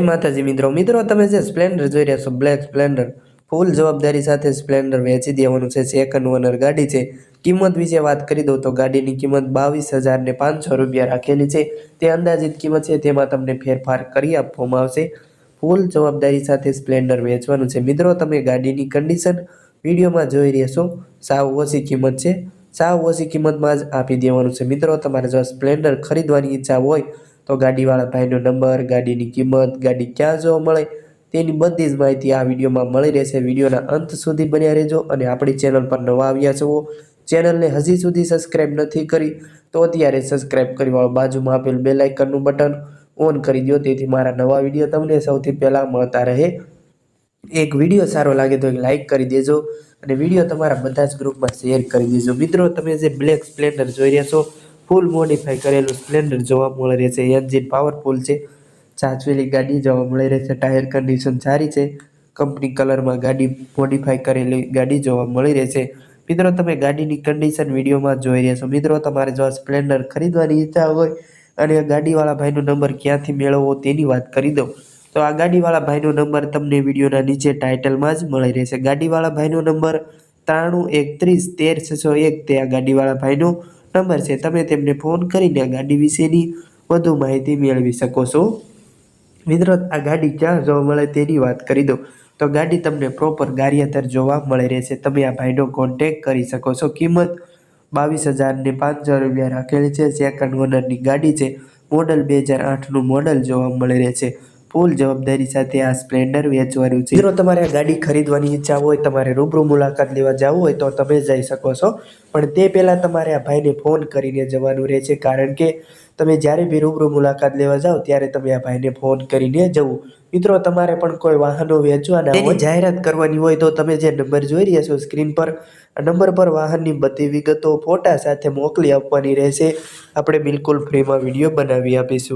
માતાજી મિત્રો. મિત્રો, તમે જે સ્પ્લેન્ડર જોઈ રહ્યા છો બ્લેક સ્પ્લેન્ડર ફૂલ જવાબદારી સાથે સ્પ્લેન્ડર વેચી દેવાનું છે. સેકન્ડ ઓનર ગાડી છે. કિંમત વિશે વાત કરી દઉં તો ગાડીની કિંમત બાવીસ હજાર ને પાંચસો રૂપિયા રાખેલી છે. તે અંદાજિત કિંમત છે, તેમાં તમને ફેરફાર કરી આપવામાં આવશે. ફૂલ જવાબદારી સાથે સ્પ્લેન્ડર વેચવાનું છે. મિત્રો, તમે ગાડીની કન્ડિશન વિડીયોમાં જોઈ રહ્યા છો. સાવ ઓછી કિંમત છે. સાવ ઓછી કિંમતમાં જ આપી દેવાનું છે. મિત્રો, તમારે જો સ્પ્લેન્ડર ખરીદવાની ઈચ્છા હોય તો ગાડીવાળા ભાઈનો નંબર, ગાડીની કિંમત, ગાડી ક્યાં જોવા મળે તેની બધી જ માહિતી આ વિડીયોમાં મળી રહેશે. વિડીયોના અંત સુધી બન્યા રહેજો અને આપણી ચેનલ પર નવા આવ્યા છો, ચેનલને હજી સુધી સબસ્ક્રાઈબ નથી કરી તો અત્યારે સબસ્ક્રાઈબ કરી વાળો બાજુમાં આપેલ બે લાઇકનનું બટન ઓન કરી દો, તેથી મારા નવા વીડિયો તમને સૌથી પહેલાં મળતા રહે. એક વીડિયો સારો લાગે તો એક લાઇક કરી દેજો અને વીડિયો તમારા બધા જ ગ્રુપમાં શેર કરી દેજો. મિત્રો, તમે જે બ્લેક સ્પ્લેન્ડર જોઈ રહ્યા છો ફૂલ મોડિફાઈ કરેલું સ્પ્લેન્ડર જોવા મળી રહેશે એન્જિન પાવરફુલ છે. સાચવેલી ગાડી જોવા મળી રહેશે ટાયર કન્ડિશન સારી છે. કંપની કલરમાં ગાડી મોડિફાઈ કરેલી ગાડી જોવા મળી રહેશે મિત્રો, તમે ગાડીની કન્ડિશન વિડીયોમાં જોઈ રહ્યા છો. મિત્રો, તમારે જો સ્પ્લેન્ડર ખરીદવાની ઈચ્છા હોય અને ગાડીવાળા ભાઈનો નંબર ક્યાંથી મેળવવો તેની વાત કરી દઉં. તો આ ગાડીવાળા ભાઈનો નંબર તમને વિડીયોના નીચે ટાઇટલમાં જ મળી રહેશે. ગાડીવાળા ભાઈનો નંબર ત્રાણું, એકત્રીસ, તેર, છસો એક તે આ ગાડીવાળા ભાઈનો નંબર છે, તમે તેમને ફોન કરીને ગાડી વિશેની વધુ માહિતી મેળવી શકો છો. મિત્રો, આ ગાડી ક્યાં જોવા મળે તેની વાત કરી દો તો ગાડી તમને પ્રોપર ગારિયાતર જોવા મળે રહેશે. તમે આ ભાઈનો કોન્ટેક કરી શકો છો. કિંમત બાવીસ હજાર ને પાંચસો રૂપિયા રાખેલી છે. સેકન્ડ ઓનરની ગાડી છે. મોડલ બે હજાર આઠનું મોડલ જોવા મળી રહેશે ફૂલ જવાબદારી સાથે આ સ્પ્લેન્ડર વેચવાનું છે. મિત્રો તમારે આ ગાડી ખરીદવાની ઈચ્છા હોય તમારે રૂબરૂ મુલાકાત લેવા જવું હોય તો તમે જઈ શકો છો. પણ તે પહેલાં તમારે આ ભાઈને ફોન કરીને જવાનું રહે છે કારણ કે તમે જ્યારે બી રૂબરૂ મુલાકાત લેવા જાઓ ત્યારે તમે આ ભાઈને ફોન કરીને જવું. મિત્રો તમારે પણ કોઈ વાહનો વેચવાના હોય. જાહેરાત કરવાની હોય તો તમે જે નંબર જોઈ રહ્યા છો સ્ક્રીન પર આ નંબર પર વાહનની બધી વિગતો ફોટા સાથે મોકલી આપવાની રહેશે. આપણે બિલકુલ ફ્રીમાં વીડિયો બનાવી આપીશું.